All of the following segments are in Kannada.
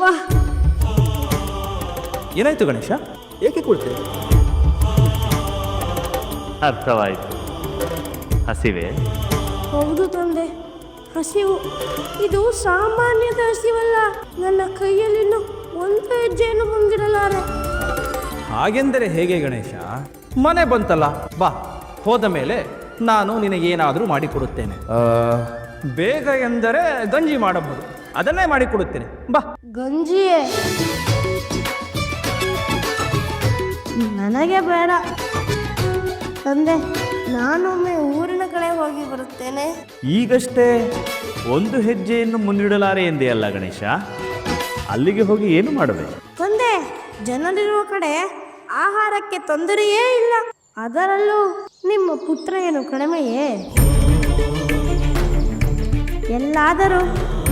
ಯಪ್ಪ ಏನಾಯ್ತು ಗಣೇಶ? ಏಕೆ ಕೊಡ್ತೇವೆ ಅರ್ಥವಾಯಿತು. ಹಸಿವೆ. ಹೌದು ತಂದೆ. ಹಸಿವು. ಇದು ಸಾಮಾನ್ಯದ ಹಸಿವಲ್ಲ. ನನ್ನ ಕೈಯಲ್ಲಿ ಒಂದು ಹೆಜ್ಜೆಯನ್ನು ಮುಂದಿರಲಾರೆ ಹಾಗೆಂದರೆ ಹೇಗೆ ಗಣೇಶ? ಮನೆ ಬಂತಲ್ಲ. ಬಾ ಹೋದ ಮೇಲೆ ನಾನು ನಿನಗೇನಾದರೂ ಮಾಡಿಕೊಡುತ್ತೇನೆ. ಬೇಗ ಎಂದರೆ ಗಂಜಿ ಮಾಡಬಹುದು. ಅದನ್ನೇ ಮಾಡಿಕೊಡುತ್ತೇನೆ ಬಾ. ಗಂಜಿಯೇ. ನನಗೆ ಬೇಡ. ತಂದೆ ನಾನೊಮ್ಮೆ ಊರಿನ ಕಡೆ ಹೋಗಿ ಬರುತ್ತೇನೆ. ಈಗಷ್ಟೇ ಒಂದು ಹೆಜ್ಜೆಯನ್ನು ಮುನ್ನಿಡಲಾರೆ ಎಂದೆಯಲ್ಲ ಗಣೇಶ? ಅಲ್ಲಿಗೆ ಹೋಗಿ ಏನು ಮಾಡಬೇಕು? ತಂದೆ ಜನರಿರುವ ಕಡೆ ಆಹಾರಕ್ಕೆ ತೊಂದರೆಯೇ ಇಲ್ಲ. ಅದರಲ್ಲೂ ನಿಮ್ಮ ಪುತ್ರ ಏನು ಕಡಿಮೆಯೇ? ಎಲ್ಲಾದರೂ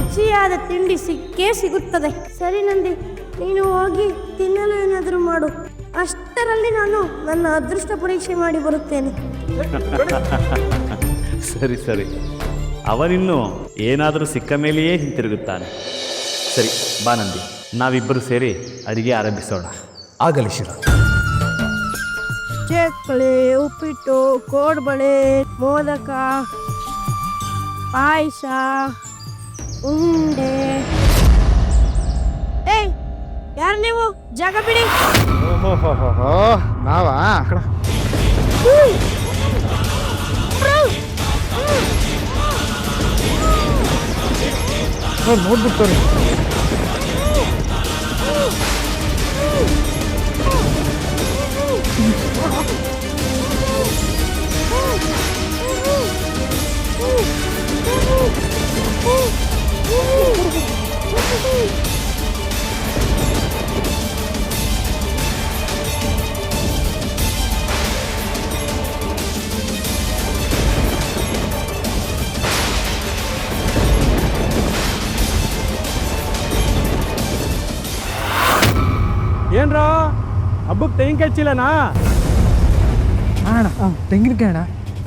ರುಚಿಯಾದ ತಿಂಡಿ ಸಿಕ್ಕೇ ಸಿಗುತ್ತದೆ. ಸರಿ ನಂದಿ ನೀನು ಹೋಗಿ ತಿನ್ನಲು ಏನಾದರೂ ಮಾಡು. ಅಷ್ಟರಲ್ಲಿ ನಾನು ನನ್ನ ಅದೃಷ್ಟ ಪರೀಕ್ಷೆ ಮಾಡಿ ಬರುತ್ತೇನೆ. ಸರಿ ಸರಿ. ಅವನಿನ್ನು ಏನಾದರೂ ಸಿಕ್ಕ ಮೇಲೆಯೇ ಹಿಂತಿರುಗುತ್ತಾನೆ. ಸರಿ ಬಾ ನಂದಿ. ನಾವಿಬ್ಬರು ಸೇರಿ ಅಡಿಗೆ ಆರಂಭಿಸೋಣ. ಆಗಲಿ ಶಿರ. ಚಕ್ಕಳೆ ಉಪ್ಪಿಟ್ಟು ಕೋಡ್ಬಳೆ ಮೋದಕ ಪಾಯಸ. ఉండే. ఏయ్ యారు నీవు? జాగ్రత్త ఓహోహోహో నావా? అక్కడ. నోట్బుక్ తోని. Ooh! ಏನ್ರಾ? ಹಬ್ಬಕ್ಕೆ ತೆಂಗಿನಕಾಯಿ ಚೀಲನಾ? ಅಣ್ಣ ತೆಂಗಿನಕಾಯಿ ಅಣ್ಣ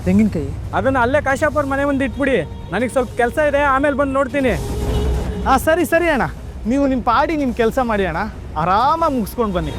ತೆಂಗಿನಕಾಯಿ. ಅದನ್ನ ಅಲ್ಲೇ ಕಾಶಾಪುರ ಮನೆ ಮುಂದೆ ಇಟ್ಬಿಡಿ. ನನಗೆ ಸ್ವಲ್ಪ ಕೆಲಸ ಇದೆ ಆಮೇಲೆ ಬಂದು ನೋಡ್ತೀನಿ. ಹಾಂ ಸರಿ ಸರಿ ಅಣ್ಣ. ನೀವು ನಿಮ್ಮ ಪಾಡಿ ನಿಮ್ಮ ಕೆಲಸ ಮಾಡಿ ಅಣ್ಣ. ಆರಾಮಾಗಿ ಮುಗಿಸ್ಕೊಂಡು ಬನ್ನಿ.